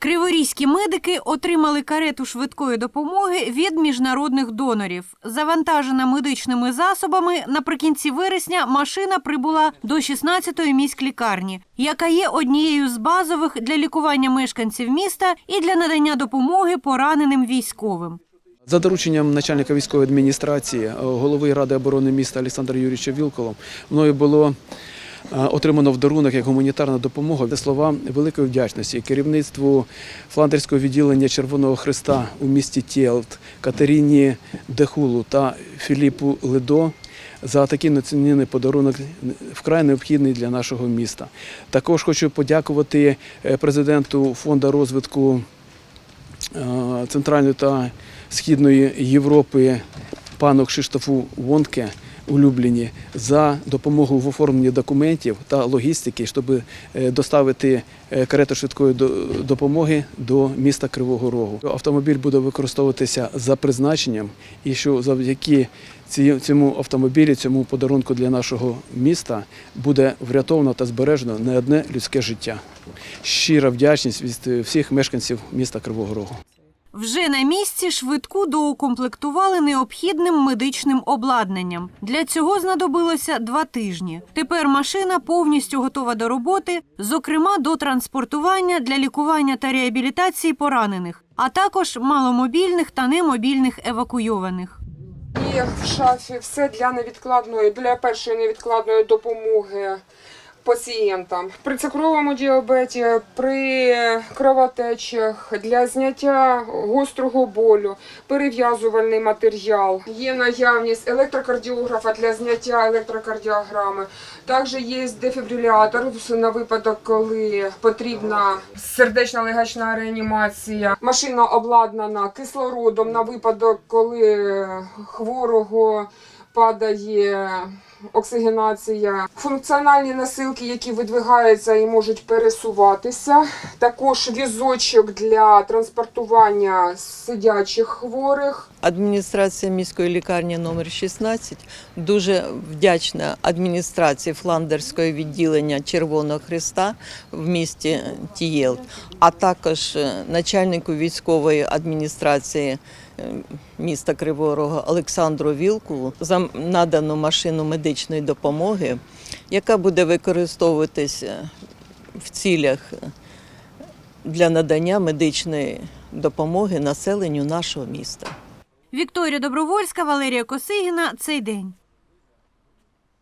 Криворізькі медики отримали карету швидкої допомоги від міжнародних донорів. Завантажена медичними засобами наприкінці вересня машина прибула до 16-ї міськлікарні, яка є однією з базових для лікування мешканців міста і для надання допомоги пораненим військовим. За дорученням начальника військової адміністрації, е, голови Ради оборони міста Олександра Юрійовича Вілколом, мною було отримано в дарунок як гуманітарна допомога. Це слова великої вдячності керівництву Фландерського відділення Червоного Христа у місті Тєлт, Катерині Дехулу та Філіпу Ледо. За такий неоцінений подарунок вкрай необхідний для нашого міста. Також хочу подякувати е, президенту фонду розвитку е, Центральної та Східної Європи пану Кшиштофу Вонке улюблені за допомогу в оформленні документів та логістики, щоб е, доставити е, карету швидкої до- допомоги до міста Кривого Рогу. Автомобіль буде використовуватися за призначенням, і що завдяки цьому автомобілі, цьому подарунку для нашого міста буде врятовано та збережено не одне людське життя. Щира вдячність від всіх мешканців міста Кривого Рогу. Вже на місці швидку доукомплектували необхідним медичним обладнанням. Для цього знадобилося два тижні. Тепер машина повністю готова до роботи, зокрема до транспортування для лікування та реабілітації поранених, а також маломобільних та немобільних евакуйованих. І в шафі все для невідкладної, для першої невідкладної допомоги пацієнтам. При цукровому діабеті, при кровотечах, для зняття гострого болю, перев'язувальний матеріал. Є наявність електрокардіографа для зняття електрокардіограми. Також є дефібрилятор на випадок, коли потрібна сердечно-легачна реанімація. Машина обладнана кислородом на випадок, коли хворого падає оксигенація. Функціональні носилки, які видвигаються і можуть пересуватися. Також візочок для транспортування сидячих хворих. Адміністрація міської лікарні номер 16 дуже вдячна адміністрації Фландерського відділення Червоного Христа в місті Тієлт, а також е, начальнику військової адміністрації е, міста Кривого Рога Олександру Вілкулу за надану машину медичної допомоги, яка буде використовуватися в цілях е, для надання медичної допомоги населенню нашого міста. Вікторія Добровольська, Валерія Косигіна. Цей день.